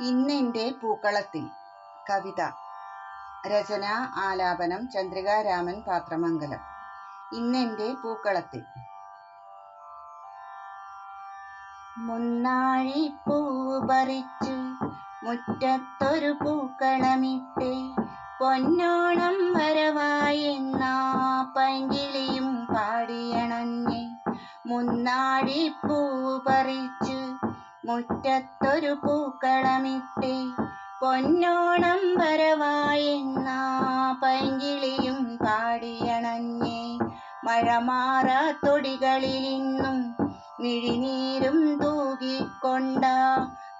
ഇന്നെന്റെ പൂക്കളത്തിൽ. കവിത. രചന ആലാപനം ചന്ദ്രിക രാമൻ പാത്രമംഗലം. ഇന്നെന്റെ പൂക്കളത്തിൽ. മുന്നാഴിപ്പൂ പറിച്ച് മുറ്റത്തൊരു പൂക്കളമിട്ട് പൊന്നോണം വരവായെന്നാ പൈങ്കിളിയും പാടിയണഞ്ഞ്. മുന്നാഴിപ്പൂ പറിച്ച് മുറ്റത്തൊരു പൂക്കളമിട്ട് പൊന്നോണം വരവായെന്നാ പൈങ്കിളിയും പാടിയണഞ്ഞേ മഴമാറാത്തൊടികളിലിന്നും മിഴിനീരും തൂകിക്കൊണ്ട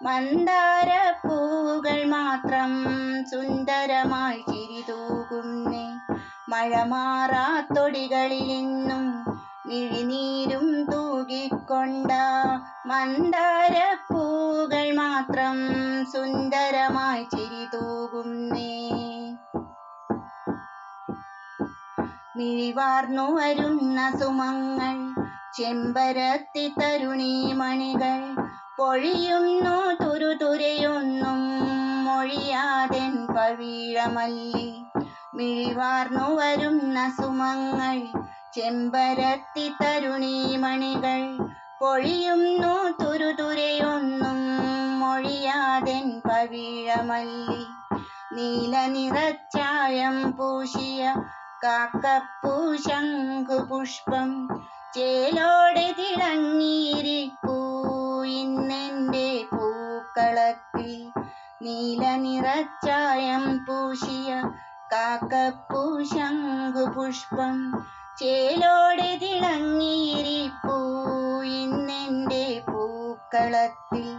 മന്ദാരപ്പൂകൾ മാത്രം സുന്ദരമായി ചിരി തൂകുന്നേ മഴമാറാത്തൊടികളിലിന്നും മിഴിനീരും തൂകിക്കൊണ്ട മന്ദാരപ്പൂകൾ മാത്രം സുന്ദരമായി ചിരി തൂകുന്നേ. മിഴിവാർന്നു വരുന്ന സുമങ്ങൾ ചെമ്പരത്തി തരുണി മണികൾ പൊഴിയുന്നു തുരുതുരയൊന്നും മൊഴിയാതെൻ പവിഴമല്ലി. മിഴിവാർന്നു വരുന്ന സുമങ്ങൾ ചെമ്പരത്തി തരുണീമണികൾ പൊഴിയുന്നു തുരുതുരയൊന്നും മൊഴിയാതെൻ പവിഴമല്ലി. നീല നിറച്ചായം പൂശിയ കാക്കപ്പൂ ശംഖുപുഷ്പം ചേലോടെ തിളങ്ങിയിരിക്കൂ ഇന്നെന്റെ പൂക്കളത്തിൽ. നീല നിറച്ചായം പൂശിയ കാക്കപ്പൂ ശംഖുപുഷ്പം ചേലോടെ തിളങ്ങിയിരിപ്പൂ പൂക്കളത്തിൽ.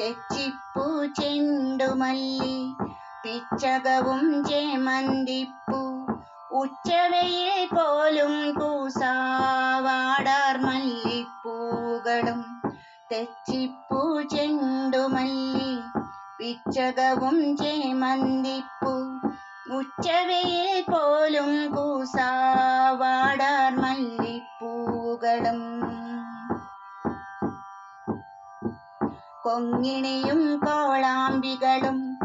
തെച്ചിപ്പൂ ചെണ്ടുമല്ലി പിച്ചകവും ചേമന്തിപ്പൂ. ഉച്ചവയിൽ പോലും കൂസാവാടാർ മല്ലിപ്പൂകളും. തെച്ചിപ്പൂ ചെണ്ടുമല്ലി പിച്ചകവും ചേമന്തിപ്പൂ. ഉച്ചവയിൽ പോലും കൂസാവാടാർ കൊങ്ങിണിയും കോളാമ്പികളും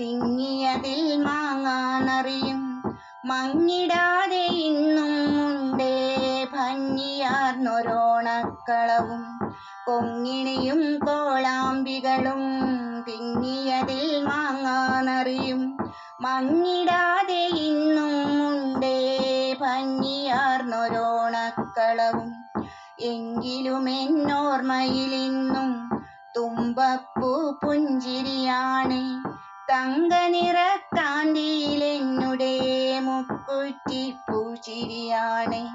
തിങ്ങിയതിൽ മാങ്ങാനറിയും. മങ്ങിടാതെ ഇന്നും ഉണ്ടേ ഭംഗിയാർന്നൊരോണക്കളവും. കൊങ്ങിണിയും കോളാമ്പികളും തിങ്ങിയതിൽ മാങ്ങാനറിയും. മങ്ങിടാതെ ഇന്നും ഉണ്ടേ ഭംഗിയാർന്നൊരോണക്കളവും. എങ്കിലും എന്നോർമ്മയിലിന്നും തുമ്പപ്പൂ പുഞ്ചിരിയാണ്. തങ്ക തങ്കനിറക്കാന്തിയിലെന്നുടെ മുക്കുറ്റി പൂച്ചിരിയാണ്.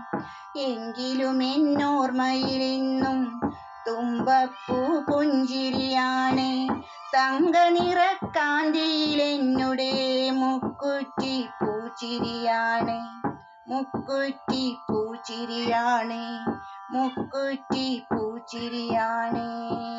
എങ്കിലും എന്നോർമ്മയിലെന്നും തുമ്പപ്പൂ പുഞ്ചിരിയാണ്. തങ്ക തങ്കനിറക്കാന്തിയിലെന്നുടെ മുക്കുറ്റി പൂച്ചിരിയാണ്. മുക്കുറ്റി പൂച്ചിരിയാണ്. മുക്കുറ്റി പൂച്ചിരിയാണ്.